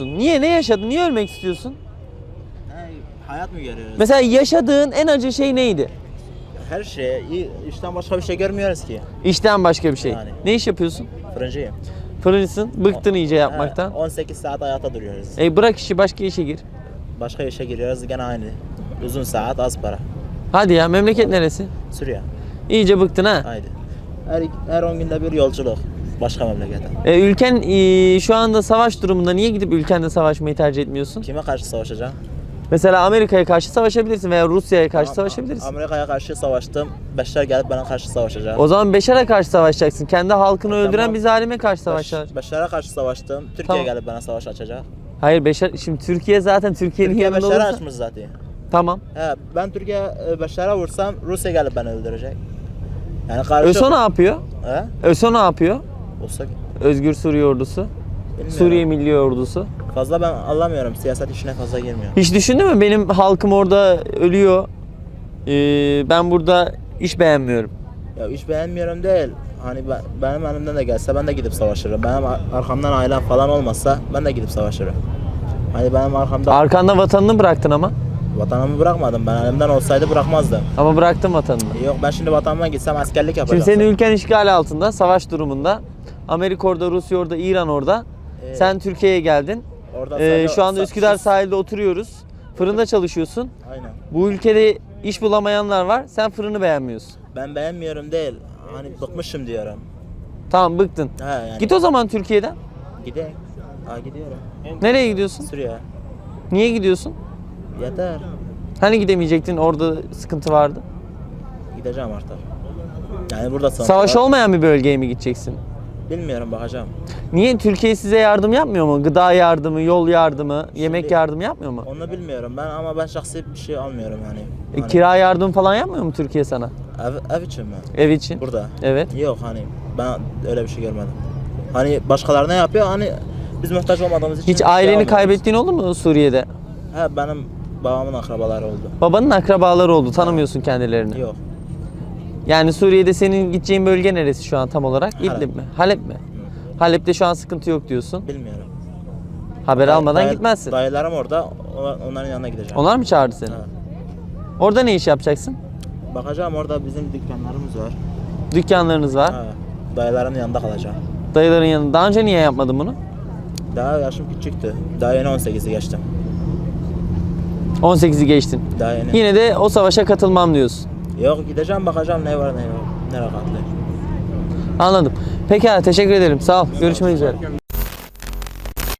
Niye ne yaşadın? Niye ölmek istiyorsun? hayat mı görüyoruz? Mesela yaşadığın en acı şey neydi? Her şey, işten başka bir şey görmüyoruz ki. İşten başka bir şey. Yani. Ne iş yapıyorsun? Fırıncıyım. Fırıncısın. Bıktın iyice yapmaktan. He, 18 saat hayata duruyoruz. E bırak işi başka işe gir. Başka işe giriyoruz gene aynı. Uzun saat az para. Hadi ya memleket neresi? Suriye. İyice bıktın ha. Haydi. Her, her 10 günde bir yolculuk. Başka memlekete. E, ülken e, şu anda savaş durumunda niye gidip ülkende savaşmayı tercih etmiyorsun? Kime karşı savaşacağım? Mesela Amerika'ya karşı savaşabilirsin veya Rusya'ya karşı Am- savaşabilirsin. Amerika'ya karşı savaştım. Beşler gelip bana karşı savaşacak. O zaman Beşar'a karşı savaşacaksın. Kendi halkını öldüren Tamam. bir zalime karşı Beş, savaşacaksın. Beşler'e karşı savaştım. Türkiye Tamam. gelip bana savaş açacak. Hayır Beşar şimdi Türkiye zaten Türkiye'nin Türkiye yanında Beşler'e olursa. açmış zaten. Tamam. He, ben Türkiye e, Beşler'e vursam Rusya gelip beni öldürecek. Yani karşı... ÖSO ne yapıyor? He? ÖSO ne yapıyor? Olsa Özgür Suriye Ordusu. bilmiyorum. Suriye Milli Ordusu. Fazla ben anlamıyorum. Siyaset işine fazla girmiyorum. Hiç düşündün mü benim halkım orada ölüyor. Ee, ben burada iş beğenmiyorum. Ya iş beğenmiyorum değil. Hani ben, benim elimden de gelse ben de gidip savaşırım. Benim ar- arkamdan ailem falan olmasa ben de gidip savaşırım. Hani benim arkamda Arkanda vatanını bıraktın ama. Vatanımı bırakmadım. Ben elimden olsaydı bırakmazdım. Ama bıraktın vatanını. Yok ben şimdi vatanıma gitsem askerlik Şimdi yapacağım. senin ülken işgal altında, savaş durumunda. Amerika orada, Rusya orada, İran orada. Ee, Sen Türkiye'ye geldin. Orada Ee, sadece- şu anda Üsküdar sahilde oturuyoruz. Fırında çalışıyorsun. Aynen. Bu ülkede iş bulamayanlar var. Sen fırını beğenmiyorsun. Ben beğenmiyorum değil. Hani bıkmışım diyorum. Tamam bıktın. He yani. Git o zaman Türkiye'den. Gideyim. Ha gidiyorum. Nereye gidiyorsun? Suriye. Niye gidiyorsun? Yeter. Hani gidemeyecektin orada sıkıntı vardı. Gideceğim artık. Yani burada son. Savaş olmayan bir bölgeye mi gideceksin? Bilmiyorum bakacağım. Niye Türkiye size yardım yapmıyor mu? Gıda yardımı, yol yardımı, yemek yardımı yapmıyor mu? Onu bilmiyorum ben ama ben şahsi bir şey almıyorum yani. E, Hani kira yardım falan yapmıyor mu Türkiye sana? ev, ev için mi? Ev için. Burada. Evet. Yok hani ben öyle bir şey görmedim. Hani başkalarına yapıyor hani biz muhtaç olmadığımız için Hiç bir şey aileni almıyoruz. kaybettiğin oldu mu Suriye'de? He benim babamın akrabaları oldu. Babanın akrabaları oldu. Tanımıyorsun kendilerini. Yok. Yani Suriye'de senin gideceğin bölge neresi şu an tam olarak? Halep. İdlib mi? Halep mi? Halep'te şu an sıkıntı yok diyorsun. Bilmiyorum. Haber almadan Day- gitmezsin. Dayılarım orada onlar- onların yanına gideceğim. Onlar mı çağırdı seni? He. Orada ne iş yapacaksın? Bakacağım orada bizim dükkanlarımız var. Dükkanlarınız var. He. Dayıların yanında kalacağım. Dayıların yanında. Daha önce niye yapmadın bunu? Daha yaşım küçüktü. Daha yeni 18'i geçtim. 18'i geçtin. Daha yeni. Yine de o savaşa katılmam diyorsun. Yok gideceğim bakacağım ne var ne yok. Ne rahatlı. Anladım. Pekala teşekkür ederim. Sağ ol. Görüşmek üzere.